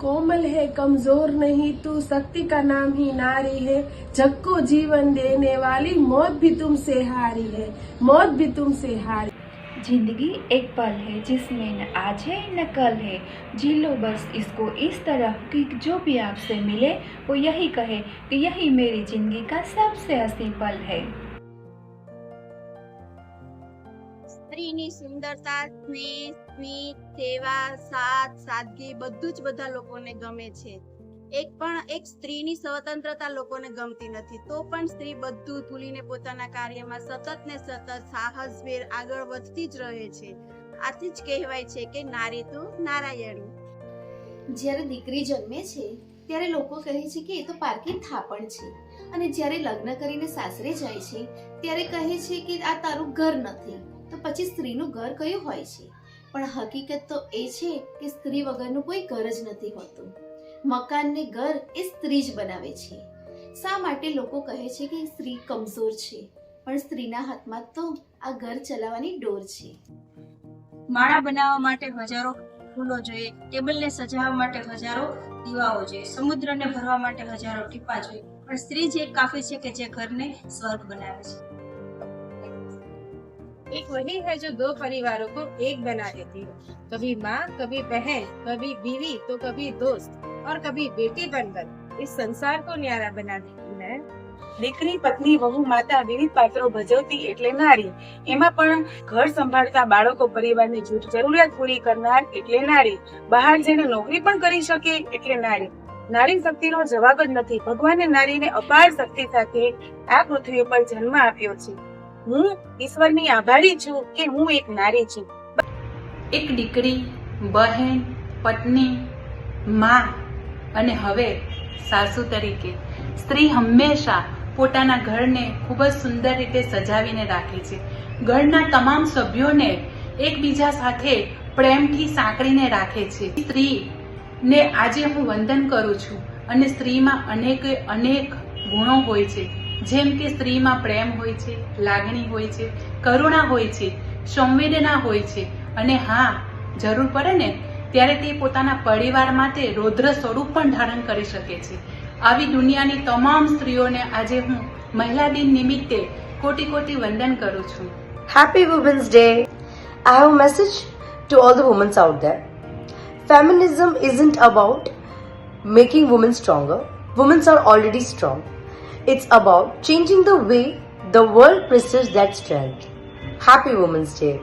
कोमल है, कमज़ोर नहीं, तू शक्ति का नाम ही नारी है। जग को जीवन देने वाली मौत भी तुमसे हारी है, मौत भी तुमसे हारी। ज़िंदगी एक पल है जिसमें न आज है, न कल है। जी लो बस इसको इस तरह कि जो भी आपसे मिले, वो यही कहे कि यही मेरी ज़िंदगी का सबसे हसी पल है। સ્ત્રીની સુંદરતા, સ્નેહ, સ્મિત, સેવા, સાથ, સાદગી બધું જ બધા લોકોને ગમે છે. એક પણ એક સ્ત્રીની સ્વતંત્રતા લોકોને ગમતી નથી. તો પણ સ્ત્રી બધું ભૂલીને પોતાના કાર્યમાં સતત ને સતત સાહસભેર આગળ વધતી જ રહે છે. આથી જ કહેવાય છે કે નારી તો નારાયણી. જ્યારે દીકરી જન્મે છે, ત્યારે લોકો કહે છે કે એ તો પારકી થાપણ છે. અને જ્યારે લગ્ન કરીને સાસરે જાય છે, ત્યારે કહે છે કે આ તારું ઘર નથી. પછી સ્ત્રીનું ઘર કયું હોય છે? પણ હકીકત તો એ છે કે સ્ત્રી વગરનું કોઈ ઘર જ નથી હોતું. મકાનને ઘર એ સ્ત્રી જ બનાવે છે. શા માટે લોકો કહે છે કે સ્ત્રી કમજોર છે? પણ સ્ત્રીના હાથમાં તો આ ઘર ચલાવવાની ડોર છે. માળા બનાવવા માટે હજારો ફૂલો જોઈએ, ટેબલને સજાવવા માટે હજારો દીવાઓ જોઈએ, સમુદ્રને ભરવા માટે હજારો ટીપા જોઈએ. પણ સ્ત્રી જ એક કાફી છે કે જે ઘરને સ્વર્ગ બનાવે છે. एक वही है जो दो परिवारों को एक बना देती है कभी माँ कभी बहन कभी बीवी तो कभी दोस्त और कभी बेटी बनकर इस संसार को न्यारा बना देती है દીકરી પત્ની વહુ માતા વિવિધ પાત્રો ભજવતી એટલે નારી એમાં પણ ઘર સંભાળતા બાળકો પરિવારની જૂથ જરૂરિયાત પૂરી કરનાર એટલે નારી બહાર જઈને નોકરી પણ કરી શકે એટલે નારી નારી શક્તિનો જવાબ જ નથી ભગવાને નારીને અપાર શક્તિ સાથે આ પૃથ્વી ઉપર જન્મ આપ્યો છે હું ઈશ્વરની આભારી છું કે હું એક નારી છું. એક દીકરી, બહેન, પત્ની, માં અને હવે સાસુ તરીકે. સ્ત્રી હંમેશા પોતાના ઘરને ખૂબ જ સુંદર રીતે સજાવીને રાખે છે. ઘરના તમામ સભ્યોને એકબીજા સાથે પ્રેમથી સાંકળીને રાખે છે. સ્ત્રીને આજે હું વંદન કરું છું અને સ્ત્રીમાં અનેક અનેક ગુણો હોય છે. જેમ કે સ્ત્રીમાં પ્રેમ હોય છે, લાગણી હોય છે, કરુણા હોય છે, સંવેદના હોય છે અને હા, જરૂર પડે ને, ત્યારે તે પોતાના પરિવાર માટે રૌદ્ર સ્વરૂપ પણ ધારણ કરી શકે છે. આવી દુનિયાની તમામ સ્ત્રીઓને આજે હું મહિલા દિન નિમિત્તે કોટી કોટી વંદન કરું છું. Happy women's day I have message to all the womens out there feminism isn't about making women stronger womens are already strong. It's about changing the way the world perceives that strength. Happy Women's Day!